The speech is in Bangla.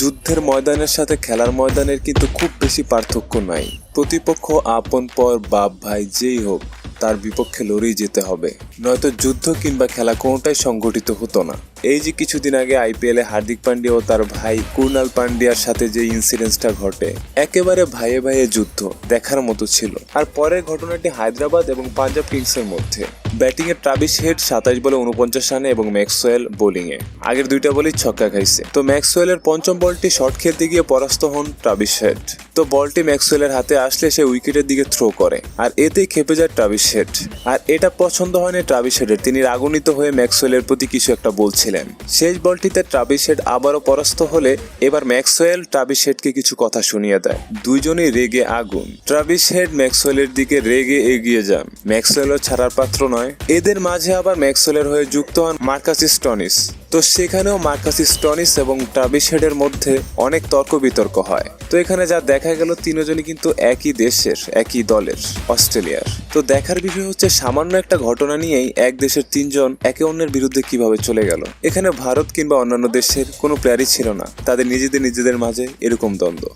যুদ্ধের ময়দানের সাথে খেলার ময়দানের কিন্তু খুব বেশি পার্থক্য নাই। প্রতিপক্ষ আপন পর বাপ ভাই যেই হোক, তার বিপক্ষে লড়েই যেতে হবে। নয়তো যুদ্ধ কিংবা খেলা কোনোটাই সংগঠিত হতো না। এই যে কিছুদিন আগে আইপিএল হার্দিক পান্ডিয়া ও তার ভাই কুরনাল পান্ডিয়ার সাথে যে ইনসিডেন্টসটা ঘটে, একেবারে ভাইয়ে ভাইয়ে যুদ্ধ দেখার মতো ছিল। আর পরের ঘটনাটি হায়দ্রাবাদ এবং পাঞ্জাব কিংসের মধ্যে। ব্যাটিং এ ট্রাভিস হেড সাতাশ বলে উনপঞ্চাশ রানে এবং ম্যাক্সওয়েল বোলিং এ আগের দুইটা বলেই ছক্কা খাইছে। তো ম্যাক্সওয়েলের পঞ্চম বলটি শর্ট খেলতে গিয়ে পরাস্ত হন ট্রাভিস হেড। তো বলটি ম্যাক্সওয়েলের হাতে আসলে সে উইকেটের দিকে থ্রো করে। আর এতেই খেপে যায় ট্রাভিস হেড। আর এটা পছন্দ হয়নি ট্রাভিস হেডের। তিনি রাগান্বিত হয়ে ম্যাক্সওয়েলের প্রতি কিছু একটা বলছিলেন শেষ বলটিতে ট্রাভিস হেড আবারও পরাস্ত হলে এবার ম্যাক্সওয়েল ট্রাভিস হেডকে কিছু কথা শুনিয়ে দেয়। দুইজনই রেগে আগুন। ট্রাভিস হেড ম্যাক্সওয়েলের দিকে রেগে এগিয়ে যান। ম্যাক্সওয়েলও ছাড়ার পাত্র নয়। এদের মাঝে আবার ম্যাক্সওয়েলের হয়ে যুক্ত হন মার্কাস স্টনিস। তো সেখানেও মার্কাস স্টনিস এবং ট্রাভিস হেডের মধ্যে অনেক তর্ক বিতর্ক হয়। তো এখানে যা দেখা গেল, তিনজনই কিন্তু একই দেশের, একই দলের, অস্ট্রেলিয়ার। তো দেখার বিষয় হচ্ছে, সামান্য একটা ঘটনা নিয়েই এক দেশের তিনজন একে অন্যের বিরুদ্ধে কীভাবে চলে গেল। এখানে ভারত কিংবা অন্যান্য দেশের কোনো প্লেয়ারই ছিল না। তাদের নিজেদের নিজেদের মাঝে এরকম দ্বন্দ্ব।